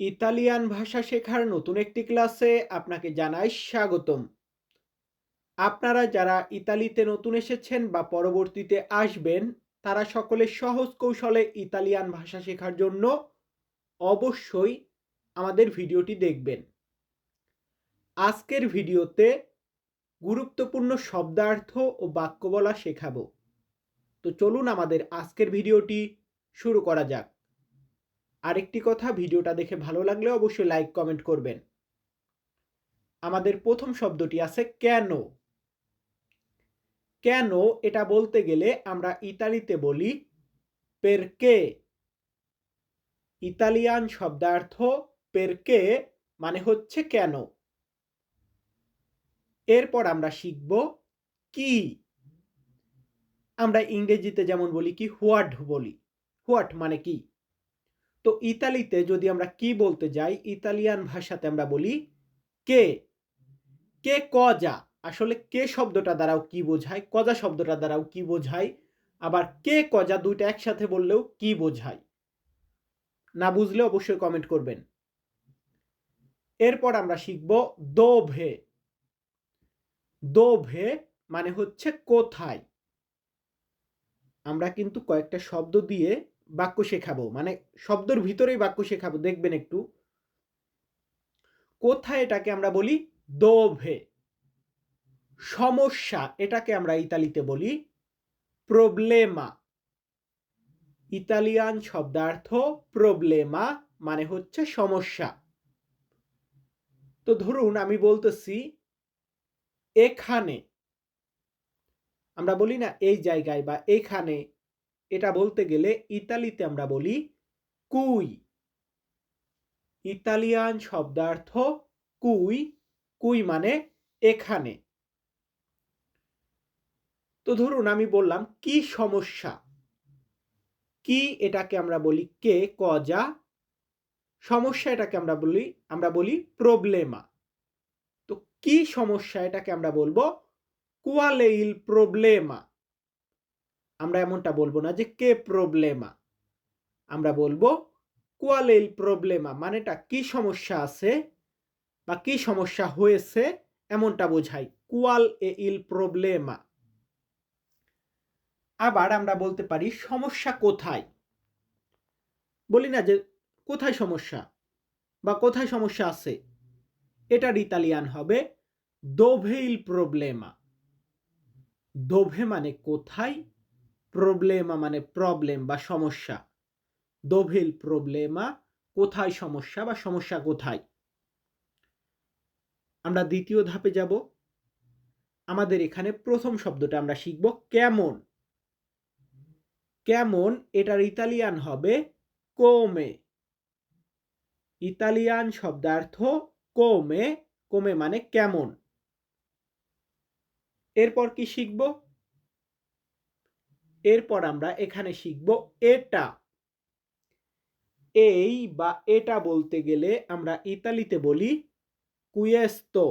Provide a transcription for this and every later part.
Italian ভাষা শেখার নতুন একটি ক্লাসে আপনাকে জানাই স্বাগতম। আপনারা যারা ইতালিতে নতুন এসেছেন বা পরবর্তীতে আসবেন, তারা সকলে সহজ কৌশলে ইতালিয়ান ভাষা শেখার জন্য অবশ্যই আমাদের ভিডিওটি দেখবেন। আজকের ভিডিওতে গুরুত্বপূর্ণ শব্দার্থ ও বাক্য বলা শেখাবো। তো চলুন আমাদের আজকের ভিডিওটি শুরু করা যাক। আরেকটি কথা ভিডিওটা দেখে ভালো লাগলে অবশ্যই লাইক কমেন্ট করবেন। আমাদের প্রথম শব্দটি আছে কেন? কেন এটা বলতে গেলে আমরা ইতালিতে বলি পেরকে ইতালিয়ান শব্দার্থ পেরকে মানে হচ্ছে কেন? এরপর আমরা শিখব কি। আমরা ইংরেজিতে যেমন বলি কি হোয়াট বলি। হোয়াট মানে কি? তো ইতালিতে যদি আমরা কি বলতে যাই, ইতালিয়ান ভাষাতে আমরা বলি কে? কে কজা? আসলে কে শব্দটা দ্বারাও কি বোঝায়, কজা শব্দটা দ্বারাও কি বোঝায়, আবার কে কজা দুইটা একসাথে বললেও কি বোঝায়? না বুঝলে অবশ্যই কমেন্ট করবেন। এরপর আমরা শিখব দোভে। দোভে মানে হচ্ছে কোথায়? আমরা কিন্তু কয়েকটা শব্দ দিয়ে বাক্য শেখাবো। মানে শব্দের ভিতরেই বাক্য শেখাবো। দেখবেন একটু। কোথায় এটাকে আমরা বলি? দোভে। সমস্যা এটাকে আমরা ইতালিতে বলি প্রবলেমা। ইতালিয়ান শব্দার্থ প্রবলেমা মানে হচ্ছে সমস্যা। তো ধরুন আমি বলতেছি, এখানে। আমরা বলি না এই জায়গায় বা এইখানে এটা বলতে গেলে ইতালিতে আমরা বলি কুই। ইতালিয়ান শব্দার্থ কুই কুই মানে এখানে। তো ধরুন আমি বললাম, কি সমস্যা? কি এটাকে আমরা বলি কে কজা সমস্যা এটাকে আমরা বলি আমরা বলি প্রবলেমা। তো কি সমস্যা এটাকে আমরা বলব? কুয়ালেইল প্রবলেমা। আমরা এমনটা বলব না যে কে প্রবলেমা আমরা বলব কুয়ালেইল প্রবলেমা মানেটা কি সমস্যা আছে বা কি সমস্যা হয়েছে এমনটা বোঝায় কোয়াল এ ইল প্রবলেমা আবার আমরা বলতে পারি সমস্যা কোথায়? বলি না যে কোথায় সমস্যা বা কোথায় সমস্যা আছে। এটার ইতালিয়ান হবে দোভেইল প্রবলেমা দোভে মানে কোথায়? প্রবলেমা মানে প্রবলেম বা সমস্যা। দোভেল প্রবলেমা কোথায় সমস্যা বা সমস্যা কোথায়? আমরা দ্বিতীয় ধাপে যাব। আমাদের এখানে প্রথম শব্দটা আমরা শিখব কেমন। কেমন? এটার ইতালিয়ান হবে কোমে ইতালিয়ান শব্দার্থ কোমে কোমে মানে কেমন। এরপর কি শিখব? এরপর আমরা এখানে শিখব এটা। এই বা এটা বলতে গেলে আমরা ইতালিতে বলি কুয়েস্তো।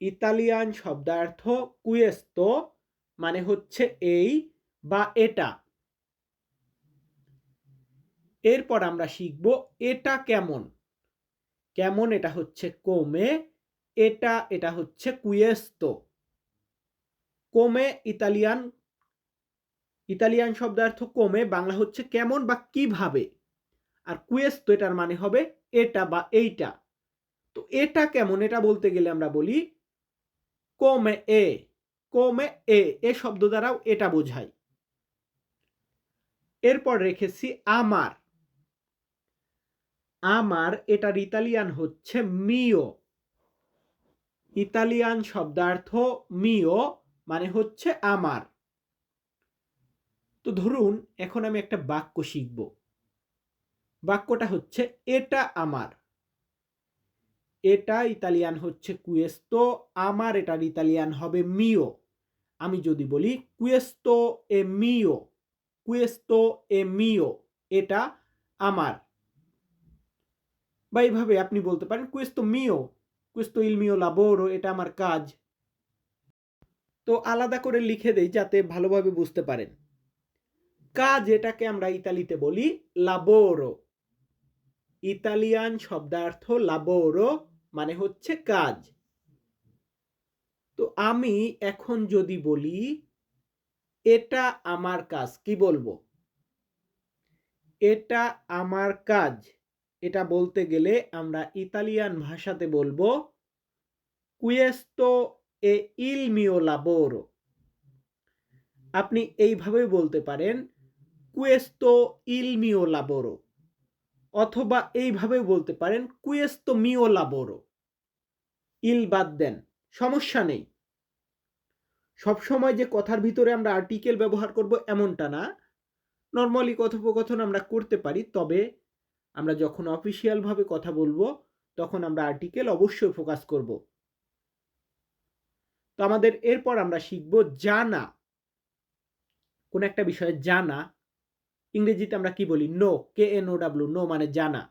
ইতালিয়ান শব্দার্থ কুয়েস্তো মানে হচ্ছে এই বা এটা। এরপর আমরা শিখব এটা কেমন? কেমন এটা হচ্ছে কোমে, এটা এটা হচ্ছে কুয়েস্তো। কোমে ইতালিয়ান ইতালিয়ান শব্দার্থ কোমে বাংলা হচ্ছে কেমন বা কীভাবে? আর কুয়েস্তো এটার মানে হবে এটা বা এইটা। তো এটা কেমন? এটা বলতে গেলে আমরা বলি কোমে এ কোমে এ এ শব্দ দ্বারাও এটা বোঝায়। এরপর রেখেছি আমার। আমার এটার ইতালিয়ান হচ্ছে মিও ইতালিয়ান শব্দার্থ মিও মানে হচ্ছে আমার। তো ধরুন এখন আমি একটা বাক্য শিখব। বাক্যটা হচ্ছে, এটা আমার। এটা ইতালিয়ান হচ্ছে কুয়েস্তো, আমার এটার ইতালিয়ান হবে মিও। আমি যদি বলি, কুয়েস্তো এ মিও। কুয়েস্তো এ মিও, এটা আমার। বা এইভাবে আপনি বলতে পারেন, কুয়েস্তো মিও, কুয়েস্তো ইল মিও লাবোরো এটা আমার কাজ। তো আলাদা করে লিখে দেই যাতে ভালোভাবে বুঝতে পারেন। কাজ এটাকে আমরা ইতালিতে বলি লাবোরো ইতালিয়ান শব্দার্থ লাবোরো মানে হচ্ছে কাজ। তো আমি এখন যদি বলি, এটা আমার কাজ, কি বলব? এটা আমার কাজ। এটা বলতে গেলে আমরা ইতালিয়ান ভাষাতে বলব কুয়েস্তো এ ইল মিও লাবোরো আপনি এইভাবে বলতে পারেন কুয়েস্তো ইল মিও লাবোরো। অথবা এইভাবে বলতে পারেন কুয়েস্তো মিও লাবোরো। ইল বাদ দেন, সমস্যা নেই। সবসময় যে কথার ভিতরে আমরা আর্টিকেল ব্যবহার করব এমনটা না। নর্মালি কথোপকথন আমরা করতে পারি, তবে আমরা যখন অফিসিয়ালভাবে কথা বলব, তখন আমরা আর্টিকেল অবশ্যই ফোকাস করব। তো আমাদের এরপর আমরা শিখব জানা। কোন একটা বিষয়ে জানা ইংরেজিতে আমরা কি বলি? Know K N O W know মানে জানা।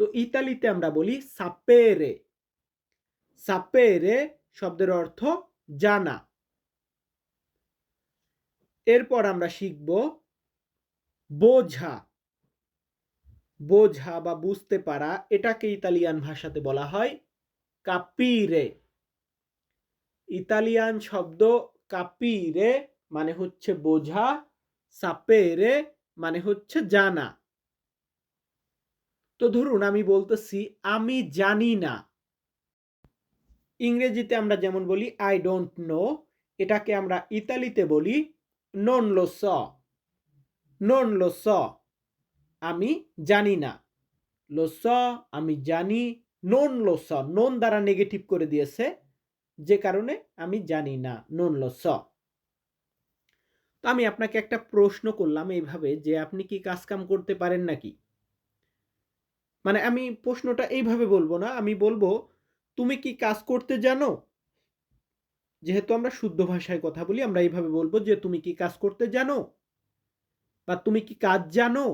তো ইতালিতে আমরা বলি সাপেরে সাপেরে শব্দের অর্থ জানা। এরপর আমরা শিখব বোঝা। বোঝা বা বুঝতে পারা, এটাকে ইতালিয়ান ভাষাতে বলা হয় কাপিরে ইতালিয়ান শব্দ কাপিরে মানে হচ্ছে বোঝা সাপেরে মানে হচ্ছে জানা। তো ধরুন আমি বলতেছি, আমি জানি না। ইংরেজিতে আমরা যেমন বলি আই ডোন্ট নো এটাকে আমরা ইতালিতে বলি নন লো স নন লো স আমি জানি না লো স আমি জানি নন লো স নন দ্বারা নেগেটিভ করে দিয়েছে, যে কারণে আমি জানি না নন লো স তো আমি আপনাকে একটা প্রশ্ন করলাম এইভাবে যে, আপনি কি কাজ কাম করতে পারেন নাকি? মানে আমি প্রশ্নটা এইভাবে বলব না, আমি বলব, তুমি কি কাজ করতে জানো? যেহেতু আমরা শুদ্ধ ভাষায় কথা বলি, আমরা এইভাবে বলব যে, তুমি কি কাজ করতে জানো? বা তুমি কি কাজ জানো?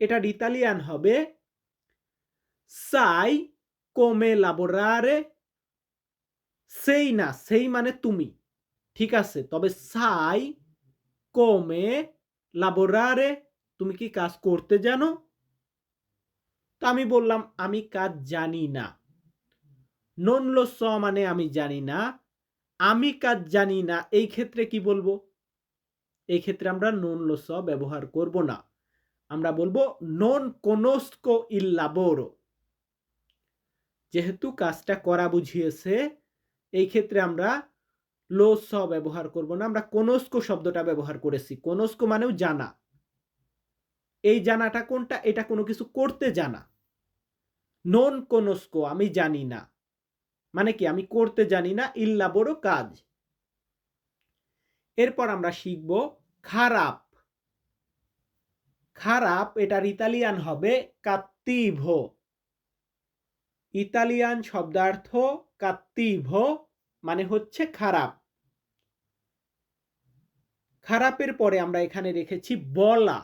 এটার ইতালিয়ান হবে সাই কোমে লাবোরারে সেই না সেই মানে তুমি। ঠিক আছে, তবে সাই কোমে লাবোরারে তুমি কি কাজ করতে জানো তো আমি বললাম আমি কাজ জানি না নন লো স মানে আমি জানি না আমি কাজ জানি না এই ক্ষেত্রে কি বলব এই ক্ষেত্রে আমরা নন লো স ব্যবহার করব না আমরা বলব নন কোনোস্কো ইল লাবোরো যেহেতু কাজটা করা বুঝিয়েছে এই ক্ষেত্রে আমরা লো স ব্যবহার করব না। আমরা কোনোস্কো শব্দটা ব্যবহার করেছি। কোনোস্কো মানেও জানা। এই জানাটা কোনটা? এটা কোনো কিছু করতে জানা। নন কোনোস্কো, আমি জানি না। মানে কি? আমি করতে জানি না, ইল্লা বড় কাজ। এরপর আমরা শিখব খারাপ। খারাপ, এটার ইতালিয়ান হবে কাত্তিভ। ইতালিয়ান শব্দার্থ কাত্তিভ মানে হচ্ছে খারাপ। খারাপের পরে আমরা এখানে রেখেছি বলা।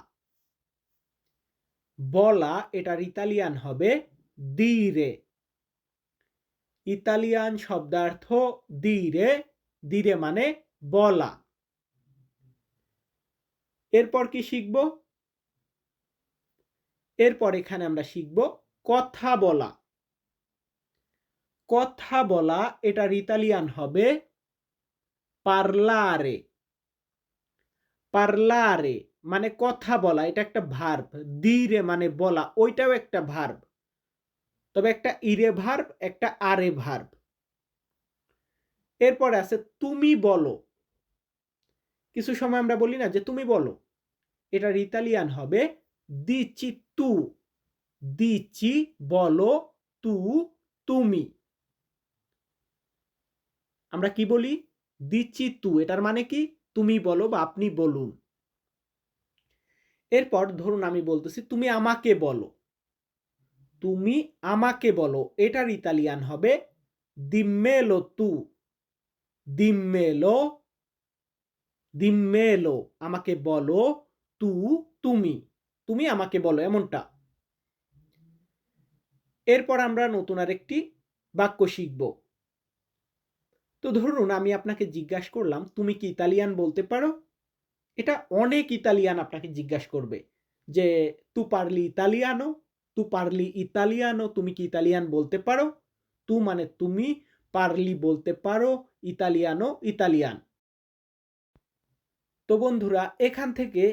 বলা এটার ইতালিয়ান হবে দিরে ইতালিয়ান শব্দার্থ দিরে দিরে মানে বলা। এরপর কি শিখব? এরপর এখানে আমরা শিখব কথা বলা। কথা বলা এটার ইতালিয়ান হবে পার্লারে পার্লারে মানে কথা বলা, এটা একটা ভার্ব দিরে মানে বলা, ওইটাও একটা ভার্ব তবে একটা ইরে ভার্ব একটা আরে ভার্ব এরপরে আছে, তুমি বলো। কিছু সময় আমরা বলি না যে, তুমি বলো। এটার ইতালিয়ান হবে, দিচি তু। দিচি বলো তু তুমি। আমরা কি বলি? দিচ্ছি তু। এটার মানে কি? তুমি বলো বা আপনি বলুন। এরপর ধরুন আমি বলতেছি, তুমি আমাকে বলো। তুমি আমাকে বলো। এটার ইতালিয়ান হবে, দিম্মেলো তু। দিম্মেলো। দিম্মেলো। আমাকে বলো তু তুমি। তুমি আমাকে বলো। এমনটা। এরপর আমরা নতুন আরেকটি বাক্য শিখব। তো ধরুন আমি আপনাকে জিজ্ঞাসা করলাম, তুমি কি ইতালিয়ান বলতে পারো? এটা অনেক ইতালিয়ান আপনাকে জিজ্ঞাসা করবে যে, তু পারলি ইতালিয়ানো? তু পারলি ইতালিয়ানো? তুমি কি ইতালিয়ান বলতে পারো? তু মানে তুমি পারলি বলতে পারো, ইতালিয়ানো, ইতালিয়ান। তো বন্ধুরা, এখান থেকে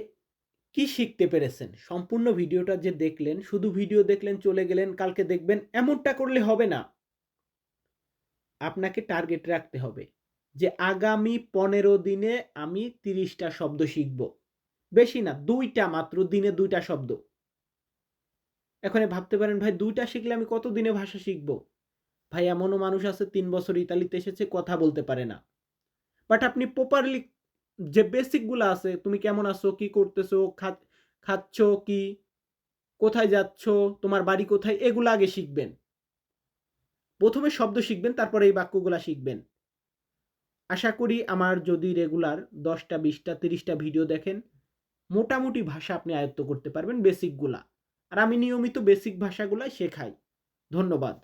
কি শিখতে পেরেছেন? সম্পূর্ণ ভিডিওটা যে দেখলেন, শুধু ভিডিও দেখলেন, চলে গেলেন, কালকে দেখবেন, এমনটা করলে হবে না। আপনাকে টার্গেট রাখতে হবে যে আগামী পনেরো দিনে আমি তিরিশটা শব্দ শিখব। বেশি না, দুইটা মাত্র, দিনে দুইটা শব্দ। এখন ভাবতে পারেন, ভাই, দুইটা শিখলে আমি কত দিনে ভাষা শিখব? ভাই, এমনও মানুষ আছে, তিন বছর ইতালিতে এসেছে, কথা বলতে পারে না। বাট আপনি প্রপারলি যে বেসিকগুলো আছে, তুমি কেমন আছো? কি করতেছো? খাচ্ছ কি? কোথায় যাচ্ছ? তোমার বাড়ি কোথায়? এগুলো আগে শিখবেন। প্রথমে শব্দ শিখবেন, তারপরে এই বাক্যগুলো শিখবেন। আশা করি আমার যদি রেগুলার দশটা, বিশটা, তিরিশটা ভিডিও দেখেন, মোটামুটি ভাষা আপনি আয়ত্ত করতে পারবেন বেসিকগুলা আর আমি নিয়মিত বেসিক ভাষাগুলাই শেখাই। ধন্যবাদ।